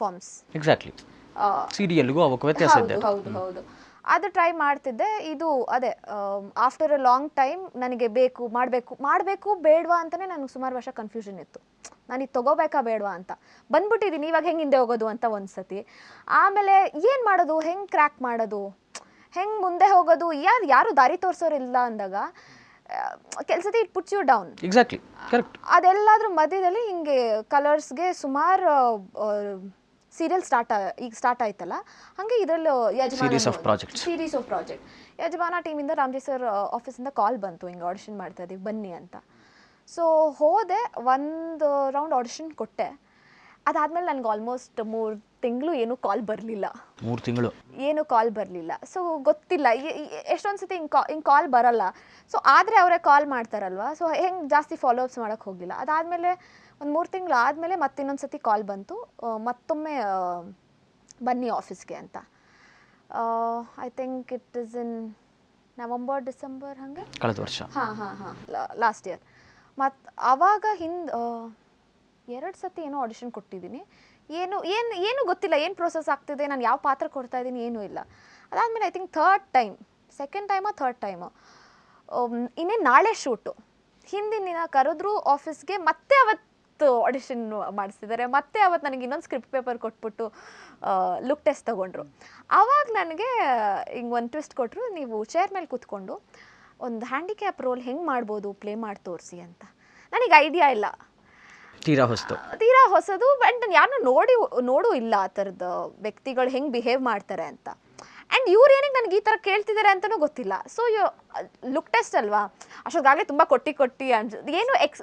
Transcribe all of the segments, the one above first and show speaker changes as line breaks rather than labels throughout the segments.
Forms
exactly ಸೀರಿಯಲ್ಗೂ ಅವಕ್ಕೆ ವ್ಯತ್ಯಾಸ ಇದೆ
ಹೌದು ಹೌದು ಹೌದು. ಅದು ಟ್ರೈ ಮಾಡ್ತಿದ್ದೆ. ಇದು ಅದೇ ಆಫ್ಟರ್ ಅ ಲಾಂಗ್ ಟೈಮ್ ನನಗೆ ಬೇಕು ಮಾಡಬೇಕು ಮಾಡಬೇಕು ಬೇಡವಾ ಅಂತಲೇ ನನಗೆ ಸುಮಾರು ವರ್ಷ ಕನ್ಫ್ಯೂಷನ್ ಇತ್ತು. ನಾನು ಇದು ತೊಗೋಬೇಕಾ ಬೇಡವಾ ಅಂತ. ಬಂದ್ಬಿಟ್ಟಿದ್ದೀನಿ ಇವಾಗ ಹೆಂಗೆ ಹಿಂದೆ ಹೋಗೋದು ಅಂತ ಒಂದು ಸತಿ ಆಮೇಲೆ ಏನು ಮಾಡೋದು? ಹೆಂಗೆ ಕ್ರ್ಯಾಕ್ ಮಾಡೋದು? ಹೆಂಗೆ ಮುಂದೆ ಹೋಗೋದು? ಯಾರು ಯಾರು ದಾರಿ ತೋರಿಸೋರಿಲ್ಲ ಅಂದಾಗ ಕೆಲಸದ it puts you down
exactly correct
ಅದೆಲ್ಲಾದ್ರೂ ಮಧ್ಯದಲ್ಲಿ ಹಿಂಗೆ ಕಲರ್ಸ್ಗೆ ಸುಮಾರು ಸೀರಿಯಲ್ ಸ್ಟಾರ್ಟ್ ಈಗ ಸ್ಟಾರ್ಟ್ ಆಯ್ತಲ್ಲ? ಹಾಗೆ ಇದರಲ್ಲೂ
Series of projects.
Series of project Yajamana ಟೀಮಿಂದ Ramji sir ಆಫೀಸಿಂದ ಕಾಲ್ ಬಂತು ಹಿಂಗೆ ಆಡಿಷನ್ ಮಾಡ್ತಾ ಇದೀವಿ ಬನ್ನಿ ಅಂತ. ಸೊ ಹೋದೆ ಒಂದು ರೌಂಡ್ ಆಡಿಷನ್ ಕೊಟ್ಟೆ. ಅದಾದಮೇಲೆ ನನಗೆ ಆಲ್ಮೋಸ್ಟ್ ಮೂರು ತಿಂಗಳು ಏನೂ ಕಾಲ್ ಬರಲಿಲ್ಲ.
ಮೂರು ತಿಂಗಳು?
ಏನು ಕಾಲ್ ಬರಲಿಲ್ಲ. ಸೊ ಗೊತ್ತಿಲ್ಲ. ಎಷ್ಟೊಂದು ಸತಿ ಹಿಂಗೆ ಕಾ ಹಿಂಗೆ ಕಾಲ್ ಬರಲ್ಲ. ಸೊ ಆದರೆ ಅವರೇ ಕಾಲ್ ಮಾಡ್ತಾರಲ್ವ? ಸೊ ಹೆಂಗೆ ಜಾಸ್ತಿ ಫಾಲೋಅಪ್ಸ್ ಮಾಡೋಕ್ಕೆ ಹೋಗಿಲ್ಲ. ಅದಾದಮೇಲೆ ಒಂದು ಮೂರು ತಿಂಗಳು ಆದಮೇಲೆ ಮತ್ತೆ ಇನ್ನೊಂದು ಸತಿ ಕಾಲ್ ಬಂತು ಮತ್ತೊಮ್ಮೆ ಬನ್ನಿ ಆಫೀಸ್ಗೆ ಅಂತ. I think it is in November December ಹಾಗೆ?
ಕಳೆದ ವರ್ಷ.
ಹಾಂ ಹಾಂ ಹಾಂ. ಲಾಸ್ಟ್ ಇಯರ್ ಮತ್ತು ಆವಾಗ ಹಿಂದೆ ಎರಡು ಸತಿ ಏನೋ ಆಡಿಷನ್ ಕೊಟ್ಟಿದ್ದೀನಿ. ಏನು ಏನು ಏನು ಗೊತ್ತಿಲ್ಲ, ಏನು ಪ್ರೋಸೆಸ್ ಆಗ್ತಿದೆ, ನಾನು ಯಾವ ಪಾತ್ರ ಕೊಡ್ತಾ ಇದ್ದೀನಿ ಏನೂ ಇಲ್ಲ. ಅದಾದಮೇಲೆ I think third time second time third time ಇನ್ನೇ ನಾಳೆ ಶೂಟು ಹಿಂದಿನ ದಿನ ಕರೆದ್ರು ಆಫೀಸ್ಗೆ ಮತ್ತೆ ಅವತ್ತು ಆಡಿಷನ್ ಮಾಡಿಸಿದ್ದಾರೆ. ಮತ್ತೆ ಅವತ್ತು ನನಗೆ ಇನ್ನೊಂದು ಸ್ಕ್ರಿಪ್ಟ್ ಪೇಪರ್ ಕೊಟ್ಬಿಟ್ಟು ಲುಕ್ ಟೆಸ್ಟ್ ತೊಗೊಂಡ್ರು. ಆವಾಗ ನನಗೆ, ಹಿಂಗೆ ಒಂದು ಟ್ವಿಸ್ಟ್ ಕೊಟ್ಟರು ನೀವು ಚೇರ್ ಮೇಲೆ ಕೂತ್ಕೊಂಡು, ಒಂದು ಹ್ಯಾಂಡಿಕ್ಯಾಪ್ ರೋಲ್ ಹೆಂಗೆ ಮಾಡ್ಬೋದು ಪ್ಲೇ ಮಾಡಿ ತೋರಿಸಿ ಅಂತ. ನನಗೆ ಐಡಿಯಾ ಇಲ್ಲ.
ತೀರಾ ಹೊಸದು
ತೀರಾ ಹೊಸದು ಬಟ್ ನಾನು ಯಾರನ್ನೂ ನೋಡಿ ನೋಡು ಇಲ್ಲ ಆ ಥರದ ವ್ಯಕ್ತಿಗಳು ಹೆಂಗೆ ಬಿಹೇವ್ ಮಾಡ್ತಾರೆ ಅಂತ. ಆ್ಯಂಡ್ ಇವ್ರು ಏನಕ್ಕೆ ನನಗೆ ಈ ಥರ ಕೇಳ್ತಿದ್ದಾರೆ ಅಂತಲೂ ಗೊತ್ತಿಲ್ಲ. ಸೊ ಯು ಲುಕ್ ಟೆಸ್ಟ್ ಅಲ್ವಾ? ಅಷ್ಟೊತ್ತಾಗಲೇ ತುಂಬ ಕೊಟ್ಟಿ ಕೊಟ್ಟಿ ಅನ್ಸ್ ಏನು ಎಕ್ಸ್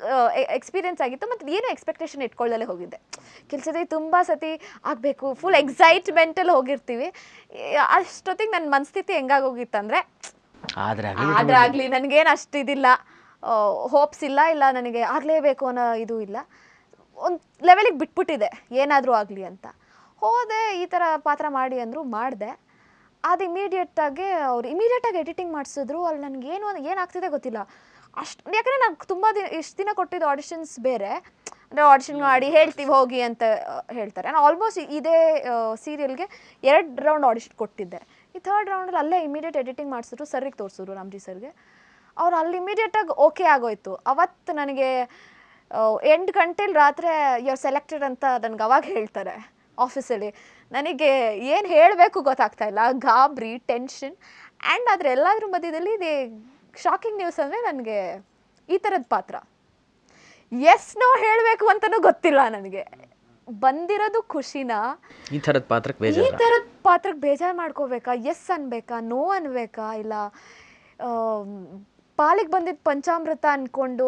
ಎಕ್ಸ್ಪೀರಿಯನ್ಸ್ ಆಗಿತ್ತು ಮತ್ತು ಏನು ಎಕ್ಸ್ಪೆಕ್ಟೇಷನ್ ಇಟ್ಕೊಳ್ಳಲೇ ಹೋಗಿದ್ದೆ. ಕೆಲಸದಲ್ಲಿ ತುಂಬ ಸತಿ ಆಗಬೇಕು ಫುಲ್ ಎಕ್ಸೈಟ್ಮೆಂಟಲ್ಲಿ ಹೋಗಿರ್ತೀವಿ. ಅಷ್ಟೊತ್ತಿಗೆ ನನ್ನ ಮನಸ್ಥಿತಿ ಹೆಂಗಾಗೋಗಿತ್ತಂದರೆ
ಆದರೆ
ಆದ್ರೆ ಆಗಲಿ ನನಗೇನು ಅಷ್ಟು ಇದಿಲ್ಲ. ಹೋಪ್ಸ್ ಇಲ್ಲ ಇಲ್ಲ ನನಗೆ ಆಗಲೇಬೇಕು ಅನ್ನೋ ಇದು ಇಲ್ಲ. ಒಂದು ಲೆವೆಲಿಗೆ ಬಿಟ್ಬಿಟ್ಟಿದೆ, ಏನಾದರೂ ಆಗಲಿ ಅಂತ. ಹೋದೆ, ಈ ಥರ ಪಾತ್ರ ಮಾಡಿ ಅಂದರು ಮಾಡಿದೆ. ಅದು ಇಮಿಡಿಯೇಟಾಗಿ ಅವ್ರು ಇಮಿಡಿಯೇಟಾಗಿ ಎಡಿಟಿಂಗ್ ಮಾಡಿಸಿದ್ರು, ಅಲ್ಲಿ ನನಗೆ ಏನು ಏನಾಗ್ತಿದೆ ಗೊತ್ತಿಲ್ಲ. ಅಷ್ಟು, ಯಾಕಂದರೆ ನಾನು ತುಂಬ ದಿನ, ಇಷ್ಟು ದಿನ ಕೊಟ್ಟಿದ್ದು ಆಡಿಷನ್ಸ್ ಬೇರೆ. ಅಂದರೆ ಆಡಿಷನ್ ಮಾಡಿ ಹೇಳ್ತೀವಿ ಹೋಗಿ ಅಂತ ಹೇಳ್ತಾರೆ. ನಾನು ಆಲ್ಮೋಸ್ಟ್ ಇದೇ ಸೀರಿಯಲ್ಗೆ ಎರಡು ರೌಂಡ್ ಆಡಿಷನ್ ಕೊಟ್ಟಿದ್ದೆ. ಈ ಥರ್ಡ್ ರೌಂಡಲ್ಲಿ ಅಲ್ಲೇ ಇಮಿಡಿಯೇಟ್ ಎಡಿಟಿಂಗ್ ಮಾಡಿಸಿದ್ರು, ಸರ್ಗೆ ತೋರಿಸಿದ್ರು ರಾಮ್ಜಿ ಸರ್ಗೆ. ಅವ್ರು ಅಲ್ಲಿ ಇಮಿಡಿಯೇಟಾಗಿ ಓಕೆ ಆಗೋಯ್ತು. ಅವತ್ತು ನನಗೆ ಎಂಟು ಗಂಟೆಲಿ ರಾತ್ರಿ ಯು ಸೆಲೆಕ್ಟೆಡ್ ಅಂತ ನನಗೆ ಅವಾಗ ಹೇಳ್ತಾರೆ ಆಫೀಸಲ್ಲಿ ನನಗೆ ಏನು ಹೇಳಬೇಕು ಗೊತ್ತಾಗ್ತಾ ಇಲ್ಲ. ಗಾಬರಿ ಟೆನ್ಷನ್ ಆ್ಯಂಡ್ ಆದರೆ ಎಲ್ಲಾದ್ರ ಮಧ್ಯದಲ್ಲಿ ಇದೇ ಶಾಕಿಂಗ್ ನ್ಯೂಸ್ ಅಂದರೆ ನನಗೆ ಈ ಥರದ ಪಾತ್ರ. ಎಸ್ ನೋ ಹೇಳಬೇಕು ಅಂತಲೂ ಗೊತ್ತಿಲ್ಲ ನನಗೆ. ಬಂದಿರೋದು ಖುಷಿನ?
ಈ ಥರದ ಪಾತ್ರಕ್ಕೆ
ಈ ಥರದ ಪಾತ್ರಕ್ಕೆ ಬೇಜಾರು ಮಾಡ್ಕೋಬೇಕಾ? ಎಸ್ ಅನ್ಬೇಕಾ? ನೋ ಅನ್ಬೇಕಾ? ಇಲ್ಲ ಪಾಲಿಗೆ ಬಂದಿದ್ದ ಪಂಚಾಮೃತ ಅಂದ್ಕೊಂಡು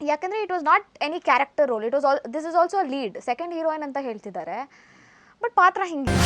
ಯಾಕಂದರೆ it was not any character role it was all this is also lead second heroine ಅಂತ ಹೇಳ್ತಿದ್ದಾರೆ. ಬಟ್ ಪಾತ್ರ ಹಿಂಗೆ.